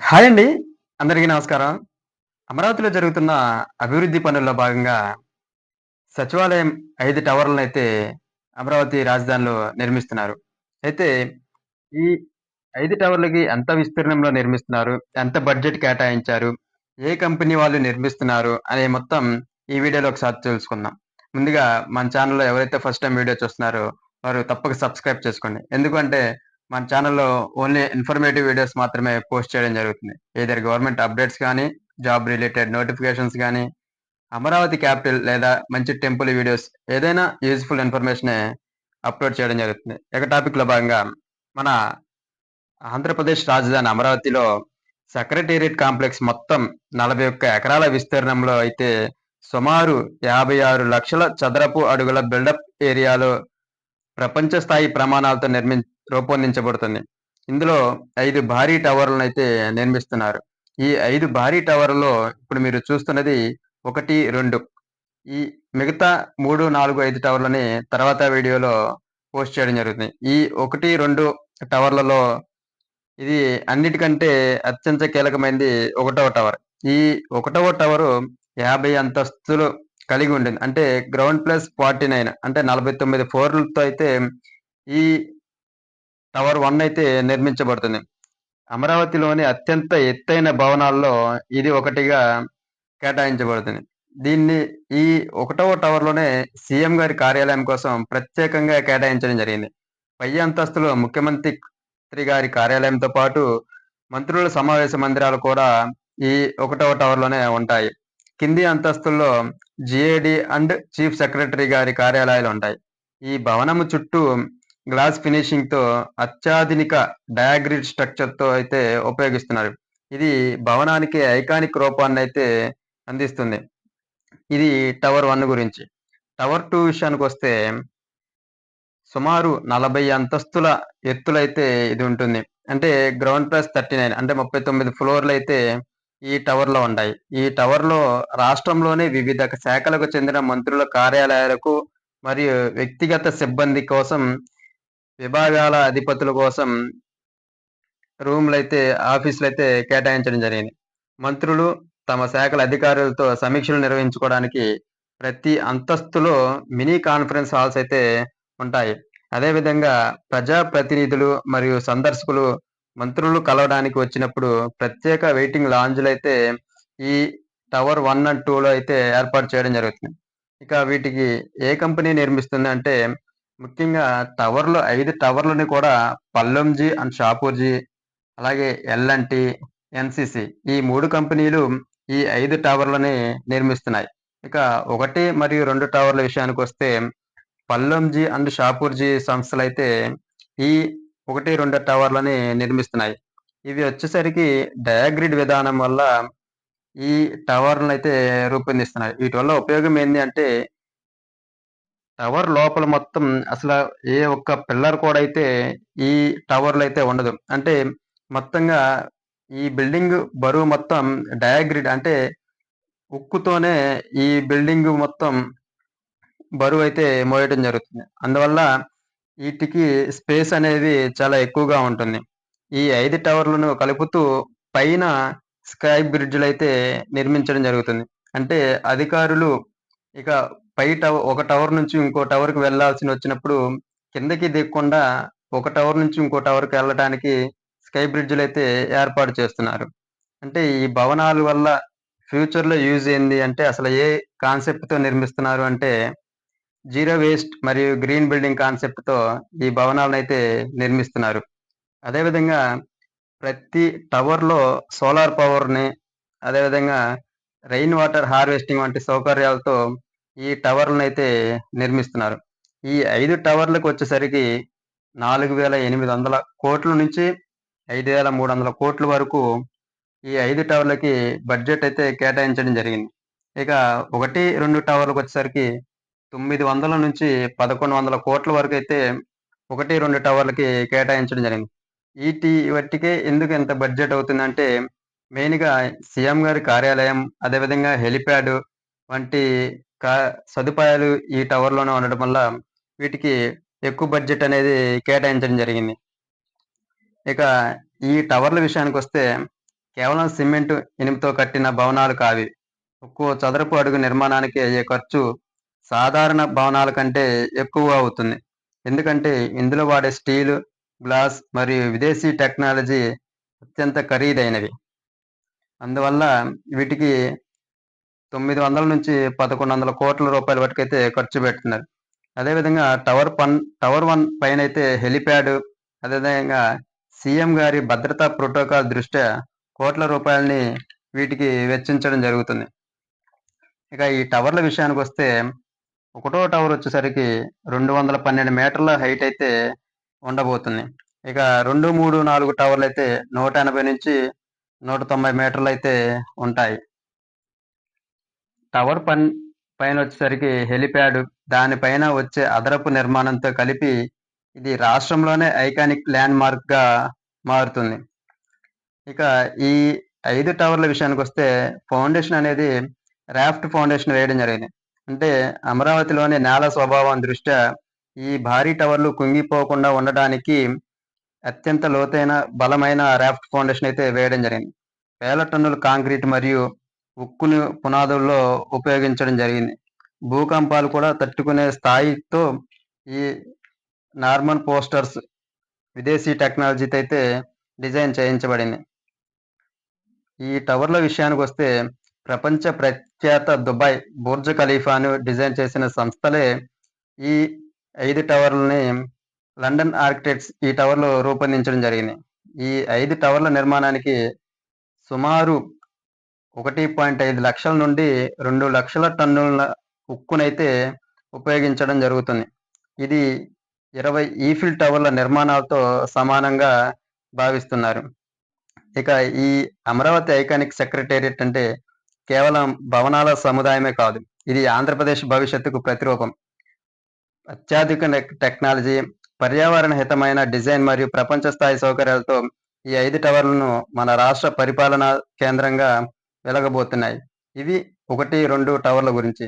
Hi అండి. అందరికీ నమస్కారం. అమరావతిలో జరుగుతున్న అభివృద్ధి పనుల్లో భాగంగా సచివాలయం ఐదు టవర్లను అయితే అమరావతి రాజధానిలో నిర్మిస్తున్నారు. అయితే ఈ ఐదు టవర్లకి ఎంత విస్తీర్ణంలో నిర్మిస్తున్నారు? ఎంత బడ్జెట్ కేటాయించారు? ఏ కంపెనీ వాళ్ళు నిర్మిస్తున్నారు? అనే మొత్తం ఈ వీడియోలో ఒకసారి తెలుసుకుందాం. ముందుగా మన ఛానల్లో ఎవరైతే ఫస్ట్ టైం వీడియో చూస్తున్నారో వారు తప్పక సబ్స్క్రైబ్ చేసుకోండి. ఎందుకంటే మన ఛానల్లో ఓన్లీ ఇన్ఫర్మేటివ్ వీడియోస్ మాత్రమే పోస్ట్ చేయడం జరుగుతుంది. ఎయిదర్ గవర్నమెంట్ అప్డేట్స్ కానీ జాబ్ రిలేటెడ్ నోటిఫికేషన్స్ కానీ అమరావతి క్యాపిటల్ లేదా మంచి టెంపుల్ వీడియోస్ ఏదైనా యూజ్‌ఫుల్ ఇన్ఫర్మేషనే అప్‌లోడ్ చేయడం జరుగుతుంది. ఇక టాపిక్‌లో భాగంగా మన ఆంధ్రప్రదేశ్ రాజధాని అమరావతిలో సెక్రటేరియట్ కాంప్లెక్స్ మొత్తం 41 ఎకరాల విస్తీర్ణంలో అయితే సుమారు యాభై ఆరు లక్షల చదరపు అడుగుల బిల్డప్ ఏరియాలో ప్రపంచ స్థాయి ప్రమాణాలతో నిర్మి రూపొందించబడుతుంది. ఇందులో ఐదు భారీ టవర్లనైతే నిర్మిస్తున్నారు. ఈ ఐదు భారీ టవర్లో ఇప్పుడు మీరు చూస్తున్నది 1, 2 ఈ మిగతా 3, 4, 5 టవర్లని తర్వాత వీడియోలో పోస్ట్ చేయడం జరుగుతుంది. ఈ 1, 2 టవర్లలో ఇది అన్నిటికంటే అత్యంత కీలకమైనది ఒకటవ టవర్. ఈ ఒకటవ టవరు 50 అంతస్తులు కలిగి ఉంటుంది. అంటే గ్రౌండ్ ప్లస్ 49 అంటే 49 ఫ్లోర్‌లతో అయితే ఈ టవర్ వన్ అయితే నిర్మించబడుతుంది. అమరావతిలోని అత్యంత ఎత్తైన భవనాల్లో ఇది ఒకటిగా కేటాయించబడుతుంది. దీన్ని ఈ ఒకటవ టవర్‌లోనే సీఎం గారి కార్యాలయం కోసం ప్రత్యేకంగా కేటాయించడం జరిగింది. పై అంతస్తులో ముఖ్యమంత్రి గారి కార్యాలయంతో పాటు మంత్రుల సమావేశ మందిరాలు కూడా ఈ ఒకటవ టవర్‌లోనే ఉంటాయి. కింది అంతస్తుల్లో G A D and chief secretary గారి కార్యాలయాలు ఉంటాయి. ఈ భవనము చుట్టూ గ్లాస్ ఫినిషింగ్తో అత్యాధునిక డయాగ్రిడ్ స్ట్రక్చర్తో అయితే ఉపయోగిస్తున్నారు. ఇది భవనానికి ఐకానిక్ రూపాన్ని అయితే అందిస్తుంది. ఇది టవర్ వన్ గురించి. టవర్ టు విషయానికి వస్తే సుమారు 40 అంతస్తుల ఎత్తులైతే ఇది ఉంటుంది. అంటే గ్రౌండ్ ప్లస్ 39 అంటే ముప్పై తొమ్మిది ఫ్లోర్లు అయితే ఈ టవర్‌లో ఉన్నాయి ఈ టవర్‌లో రాష్ట్రంలోని వివిధ శాఖలకు చెందిన మంత్రుల కార్యాలయాలకు మరియు వ్యక్తిగత సిబ్బంది కోసం, విభాగాల అధిపతుల కోసం రూమ్లు అయితే ఆఫీసులు అయితే కేటాయించడం జరిగింది. మంత్రులు తమ శాఖల అధికారులతో సమీక్షలు నిర్వహించుకోవడానికి ప్రతి అంతస్తులో మినీ కాన్ఫరెన్స్ హాల్స్ అయితే ఉంటాయి. అదేవిధంగా ప్రజా ప్రతినిధులు మరియు సందర్శకులు మంత్రులు కలవడానికి వచ్చినప్పుడు ప్రత్యేక వెయిటింగ్ లాంజ్లు అయితే ఈ టవర్ వన్ అండ్ టూలో అయితే ఏర్పాటు చేయడం జరుగుతుంది. ఇక వీటికి ఏ కంపెనీ నిర్మిస్తుంది అంటే ముఖ్యంగా టవర్లు 5 టవర్‌లని కూడా పల్లంజీ అండ్ షాపూర్జీ అలాగే ఎల్&టీ, ఎన్‌సీసీ ఈ 3 కంపెనీలు ఈ 5 టవర్లని నిర్మిస్తున్నాయి. ఇక 1 మరియు 2 టవర్ల విషయానికొస్తే పల్లంజీ అండ్ షాపూర్జీ సంస్థలైతే ఈ 1, 2 టవర్లని నిర్మిస్తున్నాయి. ఇవి వచ్చేసరికి డయాగ్రిడ్ విధానం వల్ల ఈ టవర్లనైతే రూపొందిస్తున్నాయి. వీటి వల్ల ఉపయోగం ఏంది అంటే టవర్ లోపల మొత్తం అసలు ఏ ఒక్క పిల్లర్ కూడా అయితే ఈ టవర్లు అయితే ఉండదు. అంటే మొత్తంగా ఈ బిల్డింగ్ బరువు మొత్తం డయాగ్రిడ్ అంటే ఉక్కుతోనే ఈ బిల్డింగ్ మొత్తం బరువు అయితే మోయటం జరుగుతుంది. అందువల్ల వీటికి స్పేస్ అనేది చాలా ఎక్కువగా ఉంటుంది. ఈ ఐదు టవర్లను కలుపుతూ పైన స్కై బ్రిడ్జ్లు అయితే నిర్మించడం జరుగుతుంది. అంటే అధికారులు ఇక పై టవర్ ఒక టవర్ నుంచి ఇంకో టవర్‌కి వెళ్ళాల్సినొచ్చినప్పుడు కిందకి దిగకుండా ఒక టవర్ నుంచి ఇంకో టవర్‌కి వెళ్ళడానికి స్కై బ్రిడ్జ్‌లైతే ఏర్పాటు చేస్తున్నారు. అంటే ఈ భవనాల వల్ల ఫ్యూచర్‌లో యూజ్ ఏంది అంటే అసలు ఏ కాన్సెప్ట్‌తో నిర్మిస్తున్నారు అంటే జీరో వేస్ట్ మరియు గ్రీన్ బిల్డింగ్ కాన్సెప్ట్‌తో ఈ భవనాలనైతే నిర్మిస్తున్నారు. అదేవిధంగా ప్రతి టవర్‌లో సోలార్ పవర్‌ని అదేవిధంగా రెయిన్ వాటర్ హార్వెస్టింగ్ వంటి సౌకర్యాలతో ఈ టవర్లనైతే నిర్మిస్తున్నారు. ఈ ఐదు టవర్లకు వచ్చేసరికి నాలుగు వేల ఎనిమిది వందల కోట్ల నుంచి ఐదు వేల మూడు వందల కోట్ల వరకు ఈ ఐదు టవర్లకి బడ్జెట్ అయితే కేటాయించడం జరిగింది. ఇక ఒకటి రెండు టవర్లకు వచ్చేసరికి తొమ్మిది వందల నుంచి పదకొండు వందల కోట్ల వరకు అయితే ఒకటి రెండు టవర్లకి కేటాయించడం జరిగింది. ఈటి వట్టికే ఎందుకు ఇంత బడ్జెట్ అవుతుందంటే మెయిన్‌గా సీఎం గారి కార్యాలయం, అదేవిధంగా హెలిప్యాడ్ వంటి సదుపాయాలు ఈ టవర్‌లోనే ఉండడం వల్ల వీటికి ఎక్కువ బడ్జెట్ అనేది కేటాయించడం జరిగింది. ఇక ఈ టవర్ల విషయానికి వస్తే కేవలం సిమెంట్ ఇనుముతో కట్టిన భవనాలు కావి ఒక్కో చదరపు అడుగు నిర్మాణానికి అయ్యే ఖర్చు సాధారణ భవనాల కంటే ఎక్కువ అవుతుంది. ఎందుకంటే ఇందులో వాడే స్టీలు, గ్లాస్ మరియు విదేశీ టెక్నాలజీ అత్యంత ఖరీదైనవి. అందువల్ల వీటికి 900-1100 కోట్ల రూపాయల వరకైతే ఖర్చు పెడుతున్నారు. అదేవిధంగా టవర్ పన్ టవర్ వన్ పైన అయితే హెలిప్యాడ్ అదేవిధంగా సీఎం గారి భద్రతా ప్రోటోకాల్ దృష్ట్యా కోట్ల రూపాయలని వీటికి వెచ్చించడం జరుగుతుంది. ఇక ఈ టవర్ల విషయానికి వస్తే ఒకటో టవర్ వచ్చేసరికి 212 మీటర్ల హైట్ అయితే ఉండబోతుంది. ఇక రెండు మూడు నాలుగు టవర్లు అయితే నూట ఎనభై నుంచి నూట తొంభై మీటర్లు అయితే ఉంటాయి. టవర్ పన్ పైన వచ్చేసరికి హెలిప్యాడ్ దానిపైన వచ్చే అదనపు నిర్మాణంతో కలిపి ఇది రాష్ట్రంలోనే ఐకానిక్ ల్యాండ్ మార్క్‌గా మారుతుంది. ఇక ఈ ఐదు టవర్ల విషయానికి వస్తే ఫౌండేషన్ అనేది రాఫ్ట్ ఫౌండేషన్ వేయడం జరిగింది. అంటే అమరావతిలోని నేల స్వభావం దృష్ట్యా ఈ భారీ టవర్లు కుంగిపోకుండా ఉండడానికి అత్యంత లోతైన, బలమైన రాఫ్ట్ ఫౌండేషన్ అయితే వేయడం జరిగింది. వేల టన్నుల కాంక్రీట్ మరియు ఉక్కుని పునాదుల్లో ఉపయోగించడం జరిగింది. భూకంపాలు కూడా తట్టుకునే స్థాయితో ఈ నార్మన్ పోస్టర్స్ విదేశీ టెక్నాలజీతో అయితే డిజైన్ చేయించబడింది. ఈ టవర్ల విషయానికి వస్తే ప్రపంచ ప్రఖ్యాత దుబాయ్ బుర్జ్ ఖలీఫాను డిజైన్ చేసిన సంస్థలే ఈ ఐదు టవర్లని లండన్ ఆర్కిటెక్ట్స్ ఈ టవర్లు రూపొందించడం జరిగింది. ఈ ఐదు టవర్ల నిర్మాణానికి సుమారు 1.5 లక్షల నుండి రెండు లక్షల టన్నుల ఉక్కునైతే ఉపయోగించడం జరుగుతుంది. ఇది 20 ఈఫిల్ టవర్ల నిర్మాణాలతో సమానంగా భావిస్తున్నారు. ఇక ఈ అమరావతి ఐకానిక్ సెక్రటేరియట్ అంటే కేవలం భవనాల సముదాయమే కాదు. ఇది ఆంధ్రప్రదేశ్ భవిష్యత్తుకు ప్రతిరూపం. అత్యాధునిక టెక్నాలజీ, పర్యావరణ హితమైన డిజైన్ మరియు ప్రపంచ స్థాయి సౌకర్యాలతో ఈ ఐదు టవర్లను మన రాష్ట్ర పరిపాలనా కేంద్రంగా వెలగబోతున్నాయి. ఇవి 1, 2 టవర్ల గురించి.